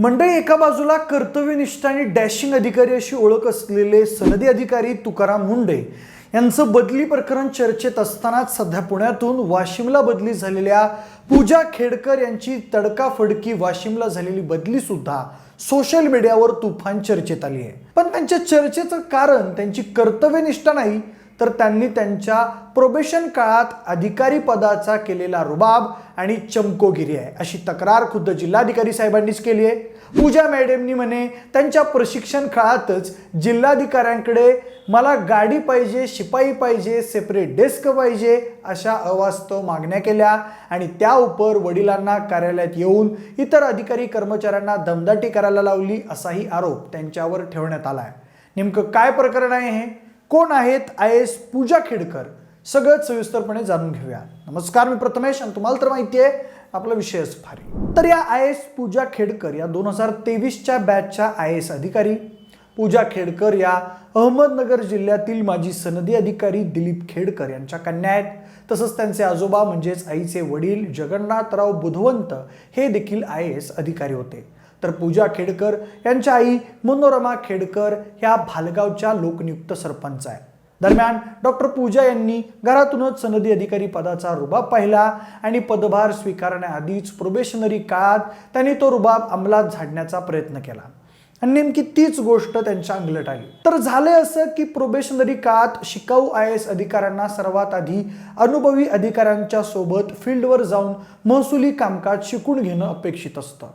मंडळी एका बाजूला कर्तव्यनिष्ठ आणि डॅशिंग अधिकारी अशी ओळख असलेले सनदी अधिकारी तुकाराम मुंडे यांचं बदली प्रकरण चर्चेत असतानाच सध्या पुण्यातून वाशिमला बदली झालेल्या पूजा खेडकर यांची तडकाफडकी वाशिमला झालेली बदली सुद्धा सोशल मीडियावर तुफान चर्चेत आली आहे. पण त्यांच्या चर्चेचं कारण त्यांची कर्तव्यनिष्ठा नाही तर त्यांनी त्यांच्या प्रोबेशन काळात अधिकारी पदाचा केलेला रुबाब आणि चमकोगिरी आहे. अशी तक्रार खुद्द जिल्हाधिकारी साहेबांनीच केली आहे. पूजा मॅडमनी म्हणे त्यांच्या प्रशिक्षण काळातच जिल्हाधिकाऱ्यांकडे मला गाडी पाहिजे शिपाई पाहिजे सेपरेट डेस्क पाहिजे अशा अवास्तव मागण्या केल्या आणि त्या उपर वडिलांना कार्यालयात येऊन इतर अधिकारी कर्मचाऱ्यांना दमदाटी करायला लावली असाही आरोप त्यांच्यावर ठेवण्यात आला आहे. नेमकं काय प्रकरण आहे हे? कोण आहेत आय एस पूजा खेडकर? सगळं सविस्तरपणे जाणून घेऊया. नमस्कार मी प्रथमेश आणि तुम्हाला तर माहिती आहे आपला विषयच भारी. तर या आय एस पूजा खेडकर या दोन हजार तेवीसच्या बॅचच्या आय एस अधिकारी पूजा खेडकर या अहमदनगर जिल्ह्यातील माजी सनदी अधिकारी दिलीप खेडकर यांच्या कन्या आहेत. तसंच त्यांचे आजोबा म्हणजेच आईचे वडील जगन्नाथराव बुधवंत हे देखील आय एस अधिकारी होते. तर पूजा खेडकर यांच्या आई मनोरमा खेडकर ह्या भालगावच्या लोकनियुक्त सरपंच आहे दरम्यान डॉक्टर पूजा यांनी घरातूनच सनदी अधिकारी पदाचा रुबाब पाहिला आणि पदभार स्वीकारण्याआधीच प्रोबेशनरी काळात त्यांनी तो रुबाब अंमलात झाडण्याचा प्रयत्न केला. आणि नेमकी तीच गोष्ट त्यांच्या अंगलट आली. तर झाले असं की प्रोबेशनरी काळात शिकाऊ आय एस अधिकाऱ्यांना सर्वात आधी अनुभवी अधिकाऱ्यांच्या सोबत फील्डवर जाऊन महसुली कामकाज शिकून घेणं अपेक्षित असतं.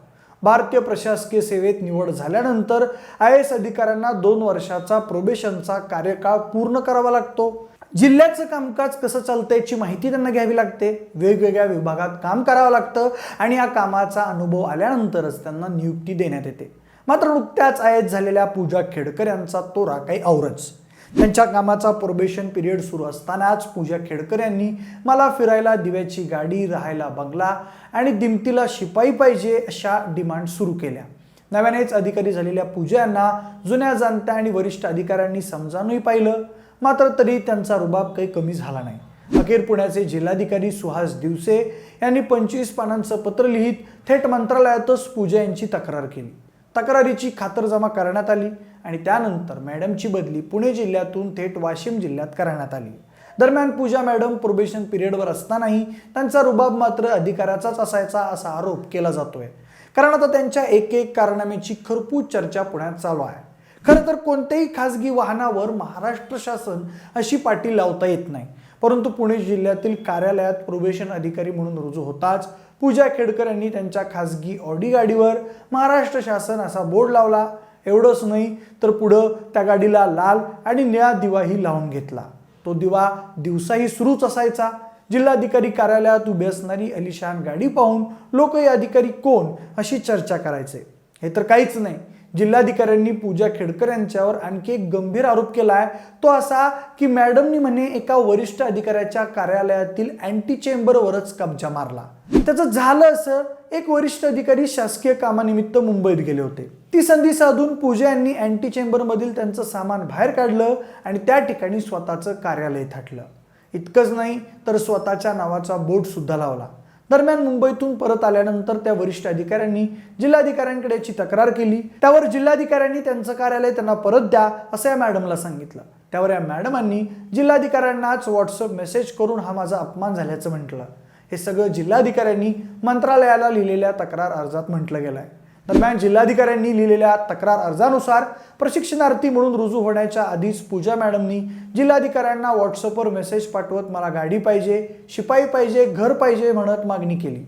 भारतीय प्रशासकीय सेवेत निवड झाल्यानंतर आय एस अधिकाऱ्यांना दोन वर्षाचा प्रोबेशनचा कार्यकाळ पूर्ण करावा लागतो. जिल्ह्याचं कामकाज कसं चालतं याची माहिती त्यांना घ्यावी लागते. वेगवेगळ्या विभागात काम करावं लागतं आणि या कामाचा अनुभव आल्यानंतरच त्यांना नियुक्ती देण्यात येते. मात्र नुकत्याच आय झालेल्या पूजा खेडकर यांचा तोरा काही औरच. त्यांच्या कामाचा प्रोबेशन पिरियड सुरू असतानाच पूजा खेडकर यांनी मला फिरायला दिव्याची गाडी राहायला बंगला आणि दिमतीला शिपाई पाहिजे अशा डिमांड सुरू केल्या. नव्यानेच अधिकारी झालेल्या पूजा यांना जुन्या जाणत्या आणि वरिष्ठ अधिकाऱ्यांनी समजावूनही पाहिलं. मात्र तरी त्यांचा रुबाब काही कमी झाला नाही. अखेर पुण्याचे जिल्हाधिकारी सुहास दिवसे यांनी पंचवीस पानांचं पत्र लिहित थेट मंत्रालयातच पूजा यांची तक्रार केली. तक्रारीची खातरजमा करण्यात आली आणि त्यानंतर मॅडमची बदली पुणे जिल्ह्यातून थेट वाशिम जिल्ह्यात करण्यात आली. दरम्यान पूजा मॅडम प्रोबेशन पिरियडवर असतानाही त्यांचा रुबाब मात्र अधिकाऱ्याचाच असायचा असा आरोप केला जातोय. कारण आता त्यांच्या एक एक कारनाम्याची खरपूस चर्चा पुण्यात चालू आहे. खरं तर कोणत्याही खासगी वाहनावर महाराष्ट्र शासन अशी पाटी लावता येत नाही. परंतु पुणे जिल्ह्यातील कार्यालयात प्रोबेशन अधिकारी म्हणून रुजू होताच पूजा खेडकर यांनी त्यांच्या खासगी ऑडी गाडीवर महाराष्ट्र शासन असा बोर्ड लावला. एवढंच नाही तर पुढं त्या गाडीला लाल आणि निळा दिवाही लावून घेतला. तो दिवा दिवसाही सुरूच असायचा. जिल्हाधिकारी कार्यालयात उभी असणारी अलिशान गाडी पाहून लोक हे अधिकारी कोण अशी चर्चा करायचे. हे तर काहीच नाही. जिल्हाधिकाऱ्यांनी पूजा खेडकर यांच्यावर आणखी एक गंभीर आरोप केला आहे तो असा की मॅडमनी म्हणे एका वरिष्ठ अधिकाऱ्याच्या कार्यालयातील अँटी चेंबरवरच कब्जा मारला. त्याचं झालं असं एक वरिष्ठ अधिकारी शासकीय कामानिमित्त मुंबईत गेले होते. ती संधी साधून पूजा यांनी अँटी चेंबरमधील त्यांचं सामान बाहेर काढलं आणि त्या ठिकाणी स्वतःचं कार्यालय थाटलं. इतकंच नाही तर स्वतःच्या नावाचा बोर्ड सुद्धा लावला. दरम्यान मुंबईतून परत आल्यानंतर त्या वरिष्ठ अधिकाऱ्यांनी जिल्हाधिकाऱ्यांकडे याची तक्रार केली. त्यावर जिल्हाधिकाऱ्यांनी त्यांचं कार्यालय त्यांना परत द्या असं या मॅडमला सांगितलं. त्यावर या मॅडमांनी जिल्हाधिकाऱ्यांनाच व्हॉट्सअप मेसेज करून हा माझा अपमान झाल्याचं म्हटलं. हे सगळं जिल्हाधिकाऱ्यांनी मंत्रालयाला लिहिलेल्या तक्रार अर्जात म्हटलं गेलं आहे दरम्यान जिल्हाधिकाऱ्यांनी लिहिलेल्या तक्रार अर्जानुसार प्रशिक्षणार्थी म्हणून रुजू होण्याच्या आधीच पूजा मॅडमनी जिल्हाधिकाऱ्यांना व्हॉट्सअपवर मेसेज पाठवत मला गाडी पाहिजे शिपाई पाहिजे घर पाहिजे म्हणत मागणी केली.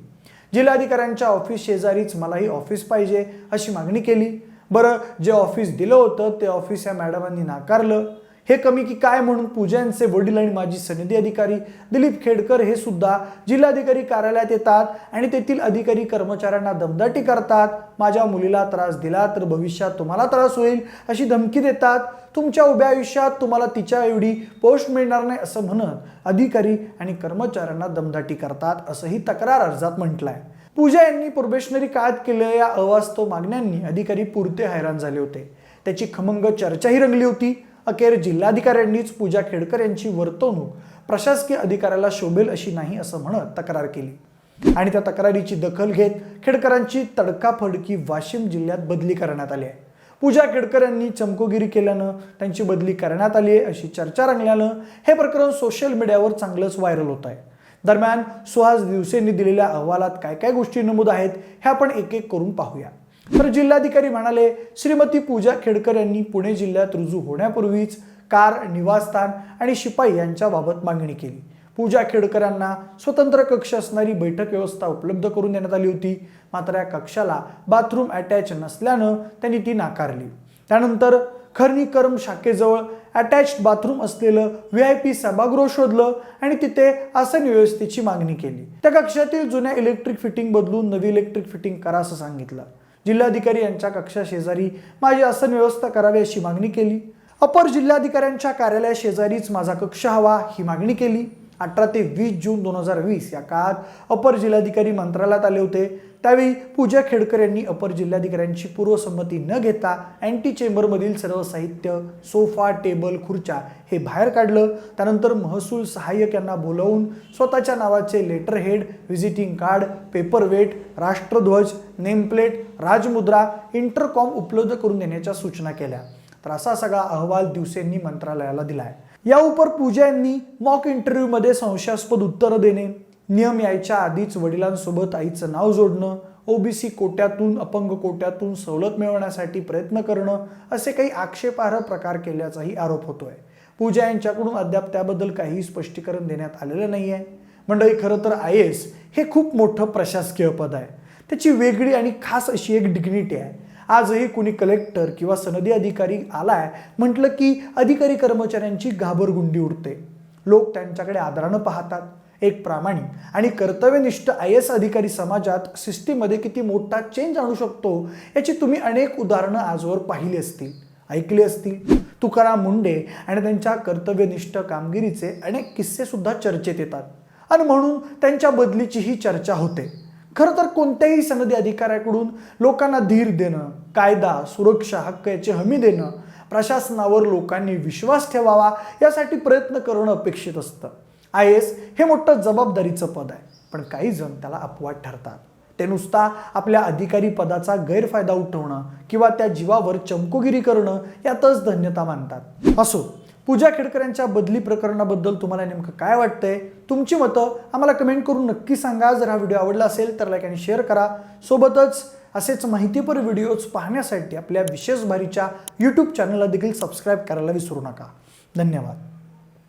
जिल्हाधिकाऱ्यांच्या ऑफिस शेजारीच मलाही ऑफिस पाहिजे अशी मागणी केली. बरं जे ऑफिस दिलं होतं ते ऑफिस या मॅडमांनी नाकारलं. हे कमी की काय म्हणून पूजा यांचे वडील आणि माजी सनदी अधिकारी दिलीप खेडकर हे सुद्धा जिल्हाधिकारी कार्यालयात येतात आणि तेथील अधिकारी कर्मचाऱ्यांना दमदाटी करतात. माझ्या मुलीला त्रास दिला तर भविष्यात तुम्हाला त्रास होईल अशी धमकी देतात. तुमच्या उभ्या आयुष्यात तुम्हाला तिच्या एवढी पोस्ट मिळणार नाही असं म्हणत अधिकारी आणि कर्मचाऱ्यांना दमदाटी करतात असंही तक्रार अर्जात म्हटलं आहे पूजा यांनी प्रोबेशनरी काळात केलेल्या या अवास्तव मागण्यांनी अधिकारी पुरते हैराण झाले होते. त्याची खमंग चर्चाही रंगली होती. अखेर जिल्हाधिकाऱ्यांनीच पूजा खेडकर यांची वर्तवणूक प्रशासकीय अधिकाऱ्याला शोभेल अशी नाही असं म्हणत तक्रार केली. आणि त्या तक्रारीची दखल घेत खेडकरांची तडकाफडकी वाशिम जिल्ह्यात बदली करण्यात आली आहे. पूजा खेडकर यांनी चमकोगिरी केल्यानं त्यांची बदली करण्यात आली आहे अशी चर्चा रंगल्यानं हे प्रकरण सोशल मीडियावर चांगलंच व्हायरल होत आहे. दरम्यान सुहास दिवसेंनी दिलेल्या अहवालात काय काय गोष्टी नमूद आहेत हे आपण एक एक करून पाहूया. तर जिल्हाधिकारी म्हणाले श्रीमती पूजा खेडकर यांनी पुणे जिल्ह्यात रुजू होण्यापूर्वीच कार निवासस्थान आणि शिपाई यांच्याबाबत मागणी केली. पूजा खेडकर यांना स्वतंत्र कक्ष असणारी बैठक व्यवस्था उपलब्ध करून देण्यात आली होती. मात्र या कक्षाला बाथरूम अटॅच नसल्यानं त्यांनी ती नाकारली. त्यानंतर खर्नी कर्म शाखेजवळ अटॅच्ड बाथरूम असलेलं व्ही आय पी सभागृह शोधलं आणि तिथे आसन व्यवस्थेची मागणी केली. त्या कक्षातील जुन्या इलेक्ट्रिक फिटिंग बदलून नवी इलेक्ट्रिक फिटिंग करा असं सांगितलं. जिल्हाधिकारी यांच्या कक्षा शेजारी माझी आसन व्यवस्था करावी अशी मागणी केली. अपर जिल्हाधिकाऱ्यांच्या कार्यालयाशेजारीच माझा कक्ष हवा ही मागणी केली. अठरा ते वीस जून दोन हजार वीस या काळात अपर जिल्हाधिकारी मंत्रालयात आले होते. त्यावेळी पूजा खेडकर यांनी अपर जिल्हाधिकाऱ्यांची पूर्वसंमती न घेता अँटी चेंबरमधील सर्व साहित्य सोफा टेबल खुर्च्या हे बाहेर काढलं. त्यानंतर महसूल सहाय्यक यांना बोलवून स्वतःच्या नावाचे letter head visiting card paperweight राष्ट्रध्वज नेमप्लेट राजमुद्रा इंटरकॉम उपलब्ध करून देण्याच्या सूचना केल्या. तर असा सगळा अहवाल दिवसेंनी मंत्रालयाला दिलाय. या उपर पूजा यांनी मॉक इंटरव्ह्यूमध्ये संशयास्पद उत्तरं देणे नियम यायच्या आधीच वडिलांसोबत आईचं नाव जोडणं ओबीसी कोट्यातून अपंग कोट्यातून सवलत मिळवण्यासाठी प्रयत्न करणं असे काही आक्षेपार्ह प्रकार केल्याचाही आरोप होतोय. पूजा यांच्याकडून अद्याप त्याबद्दल काहीही स्पष्टीकरण देण्यात आलेलं नाही आहे मंडळी खरं तर आय एस हे खूप मोठं प्रशासकीय पद आहे. त्याची वेगळी आणि खास अशी एक डिग्निटी आहे. आजही कुणी कलेक्टर किंवा सनदी अधिकारी आलाय म्हटलं की अधिकारी कर्मचाऱ्यांची घाबरगुंडी उडते. लोक त्यांच्याकडे आदरानं पाहतात. एक प्रामाणिक आणि कर्तव्यनिष्ठ आय एस अधिकारी समाजात सिस्टीममध्ये किती मोठा चेंज आणू शकतो याची तुम्ही अनेक उदाहरणं आजवर पाहिली असतील ऐकली असतील. तुकाराम मुंडे आणि त्यांच्या कर्तव्यनिष्ठ कामगिरीचे अनेक किस्से सुद्धा चर्चेत येतात. आणि म्हणून त्यांच्या बदलीचीही चर्चा होते. खरं तर कोणत्याही सनदी अधिकाऱ्याकडून लोकांना धीर देणं कायदा सुरक्षा हक्क याची हमी देणं प्रशासनावर लोकांनी विश्वास ठेवावा यासाठी प्रयत्न करणं अपेक्षित असतं. आय एस हे मोठं जबाबदारीचं पद आहे पण काही जण त्याला अपवाद ठरतात. ते नुसता आपल्या अधिकारी पदाचा गैरफायदा उठवणं किंवा त्या जीवावर चमकोगिरी करणं यातच धन्यता मानतात. असो पूजा खेडकर यांच्या बदली प्रकरणाबद्दल तुम्हाला नेमकं काय वाटतंय? तुमची मतं आम्हाला कमेंट करून नक्की सांगा. जर हा व्हिडिओ आवडला असेल तर लाईक आणि शेअर करा. सोबतच असेच माहितीपर व्हिडिओज पाहण्यासाठी आपल्या विशेष भारीच्या यूट्यूब चॅनलला देखील सबस्क्राईब करायला विसरू नका. धन्यवाद.